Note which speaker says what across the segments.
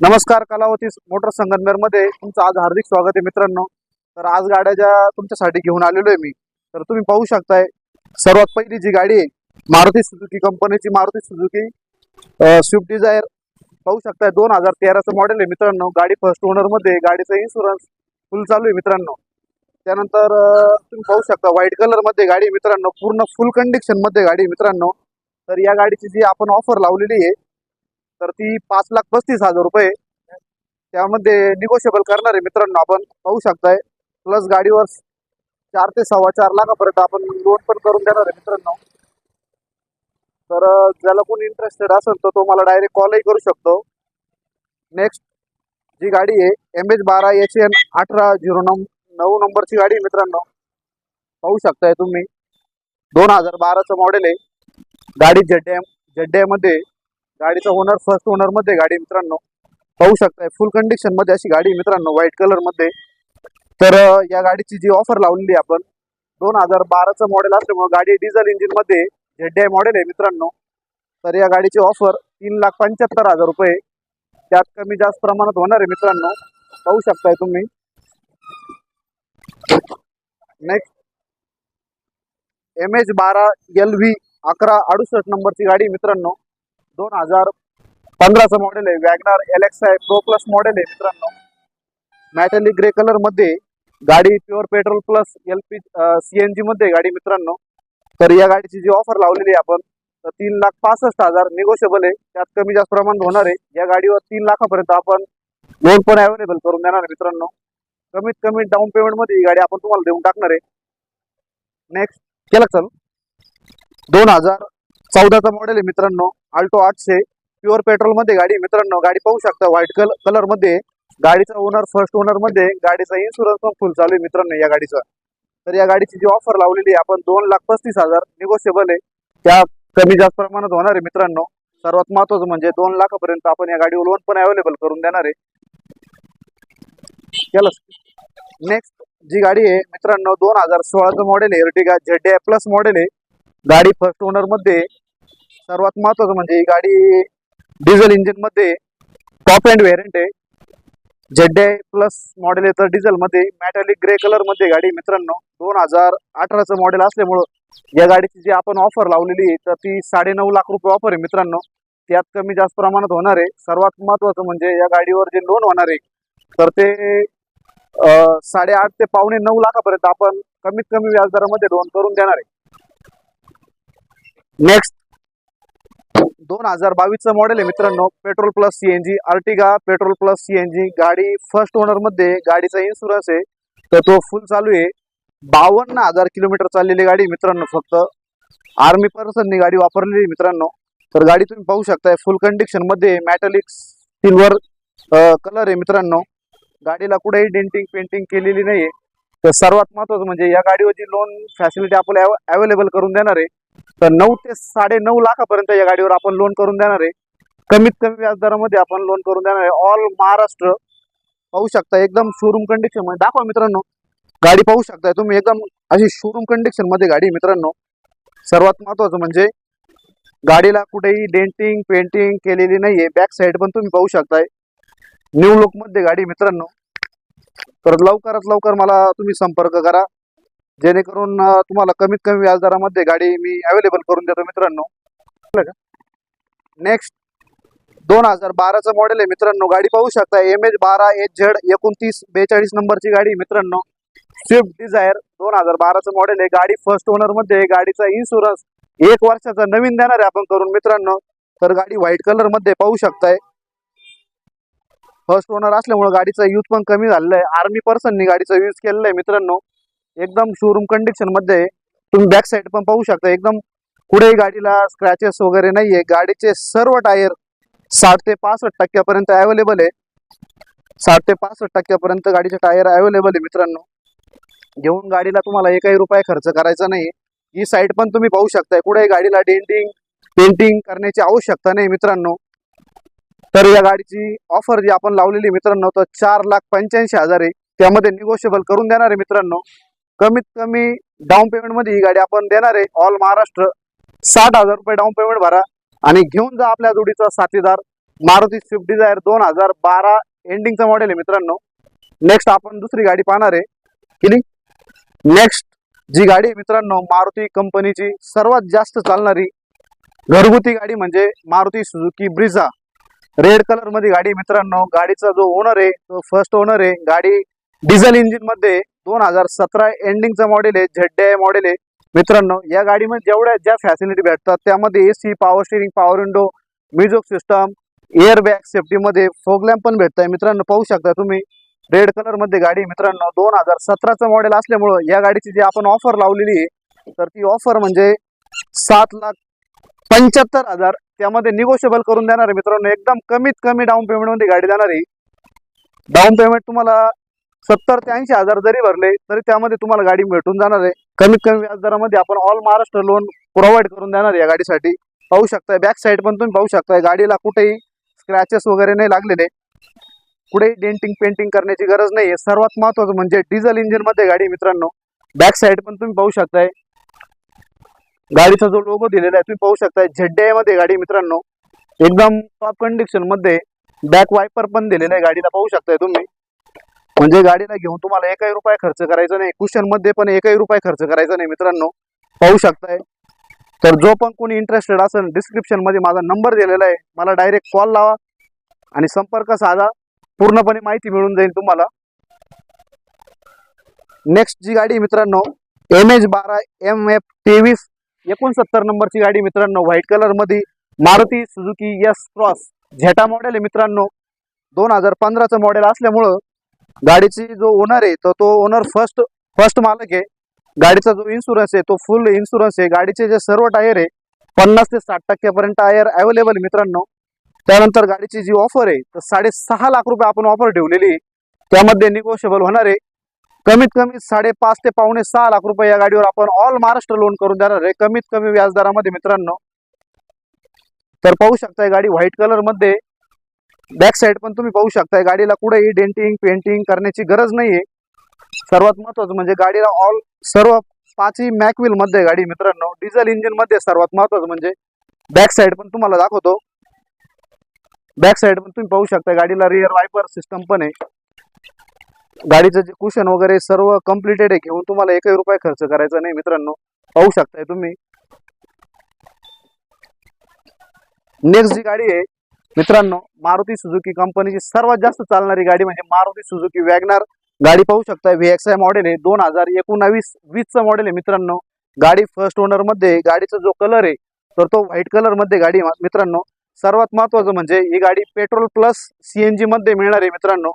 Speaker 1: नमस्कार कलावती मोटर संगमनेरमध्ये तुमचं आज हार्दिक स्वागत आहे मित्रांनो. तर आज गाड्या ज्या तुमच्यासाठी घेऊन आलेलो आहे मी. तर तुम्ही पाहू शकताय सर्वात पहिली जी गाडी आहे मारुती सुझुकी कंपनीची मारुती सुझुकी स्विफ्ट डिझायर. पाहू शकताय दोन हजार तेराचं मॉडेल आहे मित्रांनो. गाडी फर्स्ट ओनरमध्ये गाडीचा इन्शुरन्स फुल चालू आहे मित्रांनो. त्यानंतर तुम्ही पाहू शकता व्हाईट कलरमध्ये गाडी मित्रांनो. पूर्ण फुल कंडिशनमध्ये गाडी मित्रांनो. तर या गाडीची जी आपण ऑफर लावलेली आहे तर ती पाच लाख पस्तीस हजार रुपये. त्यामध्ये निगोशिएबल करणार आहे मित्रांनो आपण. पाहू शकताय. प्लस गाडीवर चार ते सव्वा चार लाखापर्यंत आपण लोन पण करून देणार आहे मित्रांनो. तर ज्याला कोणी इंटरेस्टेड असेल तर तो मला डायरेक्ट कॉलही करू शकतो. नेक्स्ट जी गाडी आहे एम एच बारा एच एन अठरा झिरो नऊ नऊ नंबरची गाडी आहे मित्रांनो. पाहू शकताय तुम्ही. दोन हजार बाराचं मॉडेल आहे. गाडी झेड्या झेड्यामध्ये गाडीचा ओनर फर्स्ट ओनरमध्ये गाडी मित्रांनो पाहू शकताय. फुल कंडिशनमध्ये अशी गाडी मित्रांनो व्हाईट कलरमध्ये. तर या गाडीची जी ऑफर लावलेली आहे आपण दोन हजार बाराचं मॉडेल असल्यामुळे गाडी डिझेल इंजिनमध्ये झेड्या मॉडेल आहे मित्रांनो. तर या गाडीची ऑफर तीन लाख पंच्याहत्तर हजार रुपये. त्यात कमी जास्त प्रमाणात होणार आहे मित्रांनो. पाहू शकताय तुम्ही. नेक्स्ट एम एच बारा एल व्ही अकरा अडुसष्ट नंबरची गाडी मित्रांनो. दोन हजार पंधराचं मॉडेल आहे. Wagon R L X I pro plus model आहे मित्रांनो. मॅटेलिक ग्रे कलरमध्ये गाडी pure petrol plus L P CNG मध्ये गाडी मित्रांनो. तर या गाडीची जी ऑफर लावलेली आहे आपण तर तीन लाख पासष्ट हजार निगोशिएबल आहे. त्यात कमी जास्त प्रमाणात होणार आहे. या गाडीवर तीन लाखापर्यंत आपण लोन पण अवेलेबल करून देणार आहे मित्रांनो. कमीत कमी डाऊन पेमेंटमध्ये ही गाडी आपण तुम्हाला देऊन टाकणार आहे. नेक्स्ट केलं चल? दोन हजार चौदाचा मॉडेल आहे मित्रांनो. अल्टो आठशे प्युअर पेट्रोलमध्ये गाडी मित्रांनो गाडी पाहू शकता. व्हाईट कलर कलरमध्ये गाडीचा ओनर फर्स्ट ओनरमध्ये गाडीचा इन्शुरन्स पण फुल चालू आहे मित्रांनो या गाडीचा. तर या गाडीची जी ऑफर लावलेली आहे आपण दोन लाख पस्तीस हजार निगोशिएबल आहे. त्या कमी जास्त प्रमाणात होणार आहे मित्रांनो. सर्वात महत्वाचं म्हणजे दोन लाखापर्यंत आपण या गाडीवर लोन पण अवेलेबल करून देणार आहे. नेक्स्ट जी गाडी आहे मित्रांनो दोन हजार सोळाचं मॉडेल आहे. एर्टिगा झेड प्लस मॉडेल आहे. गाडी फर्स्ट ओनरमध्ये सर्वात महत्वाचं म्हणजे ही गाडी डिझेल इंजिनमध्ये टॉप अँड व्हेरियंट आहे. झेड प्लस मॉडेल येतं डिझेल मध्ये मॅटॅलिक ग्रे कलरमध्ये गाडी मित्रांनो. दोन हजार अठराचं मॉडेल असल्यामुळं या गाडीची जी आपण ऑफर लावलेली आहे तर ती साडेनऊ लाख रुपये ऑफर आहे मित्रांनो. त्यात कमी जास्त प्रमाणात होणार आहे. सर्वात महत्वाचं म्हणजे या गाडीवर जे लोन होणार आहे तर ते साडेआठ ते पावणे नऊ लाखापर्यंत आपण कमीत कमी व्याजदरामध्ये लोन करून देणार आहे. नेक्स्ट दोन हजार बावीसचं मॉडेल आहे मित्रांनो. Petrol plus CNG Ertiga petrol plus CNG गाडी फर्स्ट ओनरमध्ये गाडीचा इन्शुरन्स आहे. तर तो फुल चालू आहे. बावन्न हजार किलोमीटर चाललेली गाडी मित्रांनो फक्त. आर्मी पर्सननी गाडी वापरलेली आहे मित्रांनो. तर गाडी तुम्ही पाहू शकताय फुल कंडिशनमध्ये मॅटलिक सिल्वर कलर आहे मित्रांनो. गाडीला कुठेही डेंटिंग पेंटिंग केलेली नाहीये. तर सर्वात महत्वाचं म्हणजे या गाडीवर जी लोन फॅसिलिटी आपल्याला अवेलेबल करून देणार आहे तर नऊ ते साडे नऊ लाखापर्यंत या गाडीवर आपण लोन करून देणार आहे. कमीत कमी व्याजदरामध्ये आपण लोन करून देणार आहे. ऑल महाराष्ट्र पाहू शकता एकदम शोरूम कंडिशनमध्ये. दाखवा मित्रांनो. गाडी पाहू शकताय तुम्ही. एकदम अशी शोरूम कंडिशनमध्ये गाडी मित्रांनो. सर्वात महत्वाचं म्हणजे गाडीला कुठेही डेंटिंग पेंटिंग केलेली नाहीये. बॅक साईड पण तुम्ही पाहू शकताय. न्यू लुकमध्ये गाडी मित्रांनो. तर लवकरात लवकर मला तुम्ही संपर्क करा. जेणेकरून तुम्हाला कमीत कमी व्याजदरामध्ये गाडी मी अवेलेबल करून देतो मित्रांनो. नेक्स्ट दोन हजार बाराचं मॉडेल आहे मित्रांनो. गाडी पाहू शकता एम एच बारा एच झेड एकोणतीस बेचाळीस नंबरची गाडी मित्रांनो. स्विफ्ट डिझायर दोन हजार बाराचं मॉडेल आहे. गाडी फर्स्ट ओनरमध्ये गाडीचा इन्शुरन्स एक वर्षाचा नवीन देणार आहे आपण करून मित्रांनो. तर गाडी व्हाईट कलरमध्ये पाहू शकताय. फर्स्ट ओनर असल्यामुळे गाडीचा यूज पण कमी झालेला आहे. आर्मी पर्सननी गाडीचा यूज केलेला आहे मित्रांनो. एकदम शोरूम कंडिशनमध्ये तुम्ही बॅक साईड पण पाहू शकता. एकदम कुठेही गाडीला स्क्रॅचेस वगैरे नाहीये. गाडीचे सर्व टायर साठ ते पासष्ट टक्क्यापर्यंत अवेलेबल आहे. साठ ते पासष्ट टक्क्यापर्यंत गाडीचे टायर अवेलेबल आहे मित्रांनो. घेऊन गाडीला तुम्हाला एकही रुपये खर्च करायचा नाही ही साईड पण तुम्ही पाहू शकताय. कुठेही गाडीला डेंटिंग पेंटिंग करण्याची आवश्यकता नाही मित्रांनो. तर या गाडीची ऑफर जी आपण लावलेली मित्रांनो तर चार लाख पंच्याऐंशी हजार आहे. त्यामध्ये निगोशिएबल करून देणार आहे मित्रांनो. कमीत कमी डाऊन पेमेंटमध्ये ही गाडी आपण देणार आहे. ऑल महाराष्ट्र साठ हजार रुपये डाऊन पेमेंट भरा. आणि घेऊन जा आपल्या जोडीचा साथीदार मारुती स्विफ्ट डिझायर दोन हजार बारा एंडिंगचं मॉडेल आहे मित्रांनो. नेक्स्ट आपण दुसरी गाडी पाहणार आहे. किली नेक्स्ट जी गाडी आहे मित्रांनो मारुती कंपनीची सर्वात जास्त चालणारी घरगुती गाडी म्हणजे मारुती सुझुकी ब्रिझा रेड कलरमध्ये गाडी मित्रांनो. गाडीचा जो ओनर आहे तो फर्स्ट ओनर आहे. गाडी डिझेल इंजिनमध्ये दोन हजार सतरा एंडिंगचं मॉडेल आहे झेड मॉडेल आहे. मित्रांनो या गाडीमध्ये जेवढ्या ज्या फॅसिलिटी भेटतात त्यामध्ये AC power steering power window music system air bag सेफ्टीमध्ये fog lamp पण भेटत आहे मित्रांनो पाहू शकता तुम्ही रेड कलरमध्ये गाडी मित्रांनो दोन हजार सतराचं मॉडेल असल्यामुळं या गाडीची जी आपण ऑफर लावलेली आहे तर ती ऑफर म्हणजे सात लाख पंच्याहत्तर हजार त्यामध्ये निगोशिएबल करून देणार आहे. मित्रांनो एकदम कमीत कमी डाऊन पेमेंटमध्ये गाडी देणार आहे. डाऊन पेमेंट तुम्हाला सत्तर ते ऐंशी हजार जरी भरले तरी त्यामध्ये तुम्हाला गाडी भेटून जाणार आहे. कमीत कमी व्याजदरामध्ये आपण ऑल महाराष्ट्र लोन प्रोव्हाइड करून देणार आहे या गाडीसाठी. पाहू शकताय बॅक साईड पण तुम्ही पाहू शकताय गाडीला कुठेही स्क्रॅचेस वगैरे नाही लागलेले. कुठेही डेंटिंग पेंटिंग करण्याची गरज नाही सर्वात महत्वाचं म्हणजे डिझेल इंजिनमध्ये गाडी मित्रांनो. बॅक साईड पण तुम्ही पाहू शकताय. गाडीचा जो लोगो दिलेला आहे तुम्ही पाहू शकताय. झेड्डे मध्ये गाडी मित्रांनो. एकदम टॉप कंडिशनमध्ये बॅक वायपर पण दिलेला आहे गाडीला पाहू शकताय तुम्ही. म्हणजे गाडीला घेऊन तुम्हाला एकही रुपये खर्च करायचा नाही. कुशनमध्ये पण एकही रुपये खर्च करायचा नाही मित्रांनो. पाहू शकताय. तर जो पण कोणी इंटरेस्टेड असेल डिस्क्रिप्शनमध्ये माझा नंबर दिलेला आहे. मला डायरेक्ट कॉल लावा आणि संपर्क साधा. पूर्णपणे माहिती मिळून जाईल तुम्हाला. नेक्स्ट जी गाडी मित्रांनो एम एच बारा एम एफ तेवीस एकोणसत्तर नंबरची गाडी मित्रांनो. व्हाईट कलरमध्ये Maruti Suzuki S cross Zeta model आहे मित्रांनो. दोन हजार पंधराचं मॉडेल असल्यामुळं गाडीची जो ओनर आहे तर तो ओनर फर्स्ट फर्स्ट मालक आहे. गाडीचा जो इन्शुरन्स आहे तो फुल इन्शुरन्स आहे. गाडीचे जे सर्व टायर आहे पन्नास ते साठ टक्क्यापर्यंत टायर अवेलेबल मित्रांनो. त्यानंतर गाडीची जी ऑफर आहे तर साडेसहा लाख रुपये आपण ऑफर ठेवलेली आहे. त्यामध्ये निगोशिएबल होणार आहे. कमीत कमी साडेपाच ते पावणे सहा लाख रुपये या गाडीवर आपण ऑल महाराष्ट्र लोन करून देणार आहे. कमीत कमी व्याजदरामध्ये मित्रांनो. तर पाहू शकताय गाडी व्हाईट कलरमध्ये बॅक साईड पण तुम्ही पाहू शकताय. गाडीला कुठेही डेंटिंग पेंटिंग करण्याची गरज नाहीये. सर्वात महत्वाचं म्हणजे गाडीला ऑल सर्व पाचही मॅकविलमध्ये गाडी मित्रांनो. डिझेल इंजिनमध्ये सर्वात महत्वाचं म्हणजे बॅक साईड पण तुम्हाला दाखवतो. बॅक साईड पण तुम्ही पाहू शकता गाडीला रिअर वायपर सिस्टम पण आहे. गाडीचं जे कुशन वगैरे सर्व कम्प्लिटेड आहे. घेऊन तुम्हाला एकही रुपये खर्च करायचा नाही मित्रांनो. पाहू शकताय तुम्ही. नेक्स्ट जी गाडी आहे मित्रांनो मारुती सुझुकी कंपनीची सर्वात जास्त चालणारी गाडी म्हणजे मारुती सुझुकी वॅगनार. गाडी पाहू शकता व्हीएक्सआय मॉडेल आहे दोन हजार एकोणावीस वीसचं मॉडेल आहे मित्रांनो. गाडी फर्स्ट ओनरमध्ये गाडीचा जो कलर आहे तर तो व्हाईट कलरमध्ये गाडी मित्रांनो सर्वात महत्वाचं म्हणजे ही गाडी पेट्रोल प्लस सीएनजी मध्ये मिळणार आहे मित्रांनो.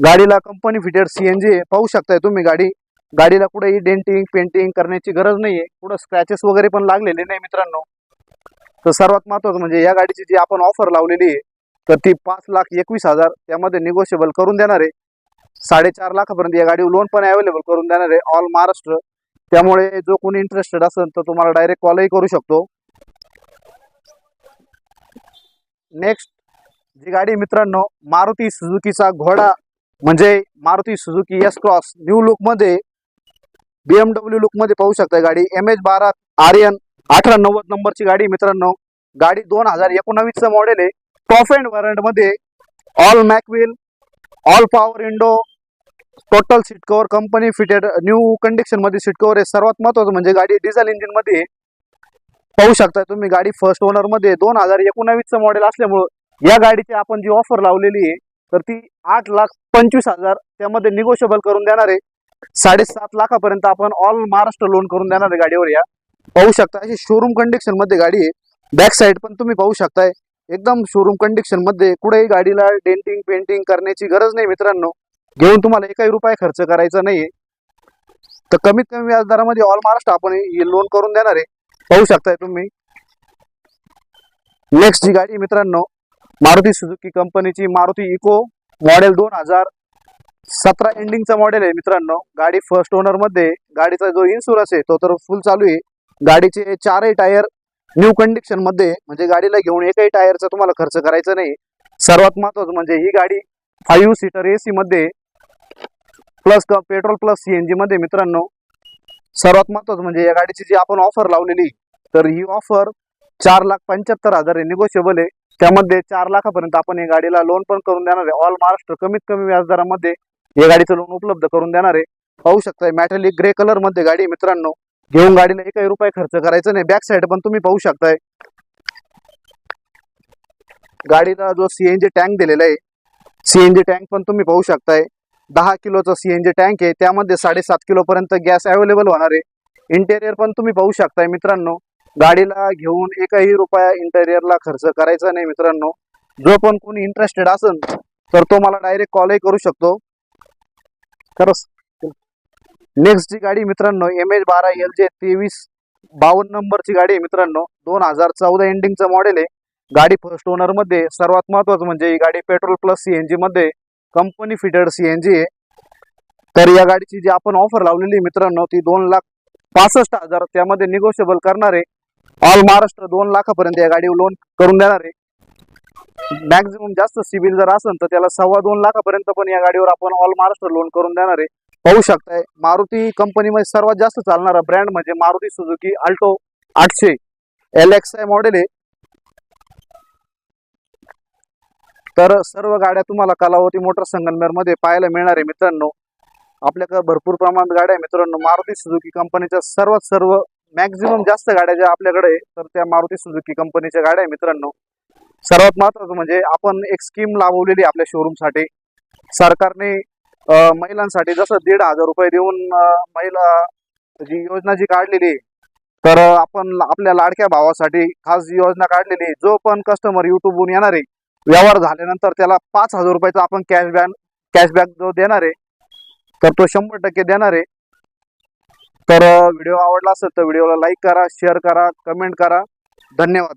Speaker 1: गाडीला कंपनी फिटेड सीएनजी आहे. पाहू शकताय तुम्ही गाडी. गाडीला कुठेही डेंटिंग पेंटिंग करण्याची गरज नाहीये. कुठं स्क्रॅचेस वगैरे पण लागलेले नाही मित्रांनो. तर सर्वात महत्वाचं म्हणजे या गाडीची जी आपण ऑफर लावलेली आहे तर ती पाच लाख एकवीस हजार त्यामध्ये निगोशिएबल करून देणार आहे. साडेचार लाखापर्यंत या गाडीवर लोन पण अवेलेबल करून देणार आहे ऑल महाराष्ट्र. त्यामुळे जो कोणी इंटरेस्टेड असेल तर तुम्हाला डायरेक्ट कॉलही करू शकतो. नेक्स्ट जी गाडी मित्रांनो मारुती सुझुकीचा घोडा म्हणजे Maruti Suzuki S cross new लुकमध्ये BMW लुकमध्ये पाहू शकता गाडी एम एच बारा आर्यन अठरा नव्वद नंबरची गाडी मित्रांनो. गाडी दोन हजार एकोणावीसचं मॉडेल आहे. Top end व्हरंटमध्ये all mag wheel all power window total seat cover company fitted new कंडिशनमध्ये सीट कव्हर आहे. सर्वात महत्वाचं म्हणजे गाडी डिझेल इंजिनमध्ये पाहू शकता तुम्ही गाडी फर्स्ट ओनरमध्ये दोन हजार एकोणावीसचं मॉडेल असल्यामुळं या गाडीची आपण जी ऑफर लावलेली आहे तर ती आठ लाख पंचवीस हजार त्यामध्ये निगोशिएबल करून देणार आहे. साडेसात लाखापर्यंत आपण ऑल महाराष्ट्र लोन करून देणार आहे गाडीवर या. पाहू शकता. अशी शोरूम कंडिशनमध्ये गाडी आहे. बॅक साईड पण तुम्ही पाहू शकताय. एकदम शोरूम कंडिशनमध्ये कुठेही गाडीला डेंटिंग पेंटिंग करण्याची गरज नाही मित्रांनो. घेऊन तुम्हाला एकही रुपये खर्च करायचा नाहीये. तर कमीत कमी व्याजदरामध्ये ऑल महाराष्ट्र आपण लोन करून देणार आहे. पाहू शकताय तुम्ही. नेक्स्ट जी गाडी मित्रांनो मारुती सुझुकी कंपनीची मारुती इको मॉडेल दोन हजार सतरा एंडिंगचा मॉडेल आहे मित्रांनो. गाडी फर्स्ट ओनरमध्ये गाडीचा जो इन्शुरन्स आहे तो तर फुल चालू आहे. गाडीचे चारही टायर न्यू कंडिशनमध्ये म्हणजे गाडीला घेऊन एकही टायरचा तुम्हाला खर्च करायचा नाही. सर्वात महत्वाचं म्हणजे ही गाडी फाईव्ह सीटर एसी मध्ये प्लस पेट्रोल प्लस सीएनजी मध्ये मित्रांनो सर्वात महत्वाचं म्हणजे या गाडीची जी आपण ऑफर लावलेली तर ही ऑफर चार लाख पंच्याहत्तर हजार आहे निगोशिएबल आहे. त्यामध्ये चार लाखापर्यंत आपण या गाडीला लोन पण करून देणार आहे. ऑल महाराष्ट्र कमीत कमी व्याजदरामध्ये या गाडीचं लोन उपलब्ध करून देणार आहे. पाहू शकता मॅटेलिक ग्रे कलरमध्ये गाडी मित्रांनो. घेऊन गाडीला एकही रुपये खर्च करायचा नाही. बॅक साईड पण तुम्ही पाहू शकताय. गाडीला जो सीएनजी टँक दिलेला आहे सीएनजी टँक पण तुम्ही पाहू शकताय. दहा किलोचा सीएनजी टँक आहे. त्यामध्ये साडेसात किलो पर्यंत गॅस अवेलेबल होणार आहे. इंटेरियर पण तुम्ही पाहू शकताय मित्रांनो. गाडीला घेऊन एकही रुपया इंटेरियरला खर्च करायचा नाही मित्रांनो. जो पण कोणी इंटरेस्टेड असेल तर तो मला डायरेक्ट कॉलही करू शकतो. खरंच. नेक्स्ट जी गाडी मित्रांनो एम एच बारा एल जे तेवीस बावन्न नंबरची गाडी आहे मित्रांनो. दोन हजार चौदा एंडिंगचं मॉडेल आहे. गाडी फर्स्ट ओनरमध्ये सर्वात महत्वाचं म्हणजे ही गाडी पेट्रोल प्लस सीएनजी मध्ये कंपनी फिटेड सीएनजी आहे. तर या गाडीची जी आपण ऑफर लावलेली मित्रांनो ती दोन लाख पासष्ट हजार त्यामध्ये निगोशिएबल करणार आहे. ऑल महाराष्ट्र दोन लाखापर्यंत या गाडीवर लोन करून देणार आहे. मॅक्झिमम जास्त सिबिल जर असेल तर त्याला सव्वा दोन लाखापर्यंत पण या गाडीवर आपण ऑल महाराष्ट्र लोन करून देणार आहे. पाहू शकताय. मारुती कंपनीमध्ये सर्वात जास्त चालणारा ब्रँड म्हणजे मारुती सुझुकी अल्टो आठशे एल एक्स आय मॉडेल आहे. तर सर्व गाड्या तुम्हाला कलावती मोटर संगमनेरमध्ये पाहायला मिळणार आहे मित्रांनो. आपल्याकडे भरपूर प्रमाणात गाड्या आहे मित्रांनो. मारुती सुझुकी कंपनीच्या सर्वात सर्व मॅक्झिमम जास्त गाड्या ज्या आपल्याकडे तर त्या मारुती सुझुकी कंपनीच्या गाड्या आहे मित्रांनो. सर्वात महत्वाचं म्हणजे आपण एक स्कीम लावलेली आहे आपल्या शोरूमसाठी सरकारने महिलांसाठी जसं दीड हजार रुपये देऊन महिला जी योजना जी काढलेली तर आपण आपल्या लाडक्या भावासाठी खास जी योजना काढलेली जो पण कस्टमर युट्यूबवरून येणार आहे व्यवहार झाल्यानंतर त्याला पाच हजार रुपयाचा आपण कॅशबॅक कॅशबॅक जो देणार आहे तर तो शंभर टक्के देणार आहे. तर व्हिडिओ आवडला असेल तर व्हिडिओला लाईक करा शेअर करा कमेंट करा. धन्यवाद.